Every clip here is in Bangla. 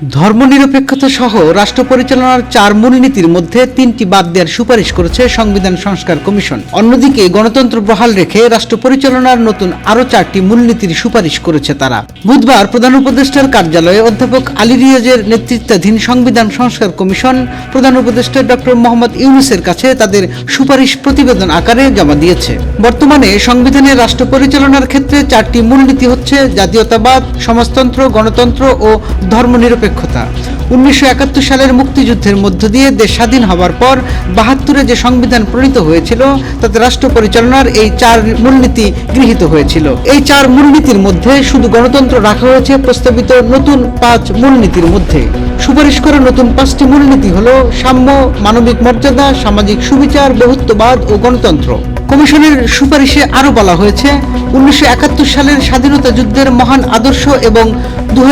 ধর্মনিরপেক্ষতা সহ রাষ্ট্র পরিচালনার চার মূলনীতির মধ্যে তিনটি বাদ দেওয়ার সুপারিশ করেছে সংবিধান সংস্কার কমিশন। অন্যদিকে গণতন্ত্র বহাল রেখে রাষ্ট্র পরিচালনার নতুন আরও চারটি মূলনীতির সুপারিশ করেছে তারা। বুধবার প্রধান উপদেষ্টার কার্যালয়ে অধ্যাপক আলী রিয়াজের নেতৃত্বাধীন সংবিধান সংস্কার কমিশন প্রধান উপদেষ্টা ডক্টর মোহাম্মদ ইউনুসের কাছে তাদের সুপারিশ প্রতিবেদন আকারে জমা দিয়েছে। বর্তমানে সংবিধানের রাষ্ট্র পরিচালনার ক্ষেত্রে চারটি মূলনীতি হচ্ছে জাতীয়তাবাদ, সমাজতন্ত্র, গণতন্ত্র ও ধর্মনিরপেক্ষতা উনিশশো সালের মুক্তিযুদ্ধের মধ্য দিয়ে দেশ স্বাধীন হওয়ার পর বাহাত্তরে যে সংবিধান প্রণীত হয়েছিল, তাতে রাষ্ট্র পরিচালনার এই চার মূলনীতি গৃহীত হয়েছিল। এই চার মূলনীতির মধ্যে শুধু গণতন্ত্র রাখা হয়েছে প্রস্তাবিত নতুন পাঁচ মূলনীতির মধ্যে। সুপারিশ করা নতুন পাঁচটি মূলনীতি হল সাম্য, মানবিক মর্যাদা, সামাজিক সুবিচার, বহুত্ববাদ ও গণতন্ত্র। কমিশনের সুপারিশে আরও বলা হয়েছে, উনিশশো একাত্তর সালের স্বাধীনতা যুদ্ধের মহান আদর্শ এবং দু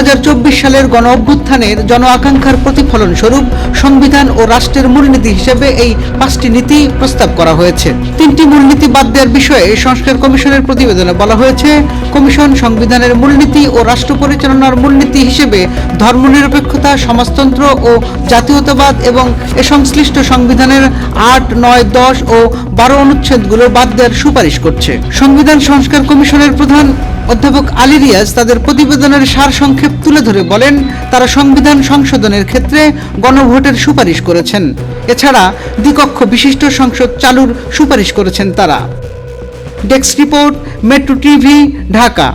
সালের গণ অভ্যুত্থানের জন আকাঙ্ক্ষার প্রতিফলন স্বরূপ সংবিধান ও রাষ্ট্রের মূলনীতি হিসেবে এই পাঁচটি নীতি প্রস্তাব করা হয়েছে। তিনটি মূলনীতি বাদ দেওয়ার বিষয়ে সংস্কার কমিশনের প্রতিবেদনে বলা হয়েছে, কমিশন সংবিধানের মূলনীতি ও রাষ্ট্র পরিচালনার মূলনীতি হিসেবে ধর্মনিরপেক্ষতা, সমাজতন্ত্র ও জাতীয়তাবাদ এবং এ সংশ্লিষ্ট সংবিধানের আট, নয়, দশ ও বারো অনুচ্ছেদগুলো বাদ দেওয়ার সুপারিশ করছে। সংবিধান সংস্কার কমিশনের প্রধান অধ্যাপক আলী রিয়াজ তাদের প্রতিবেদনের সার সংক্ষেপ তুলে ধরে বলেন, তারা সংবিধান সংশোধনের ক্ষেত্রে গণভোটের সুপারিশ করেছেন। এছাড়া দ্বিকক্ষ বিশিষ্ট সংসদ চালুর সুপারিশ করেছেন তারা। Desk report, metro TV, Dhaka.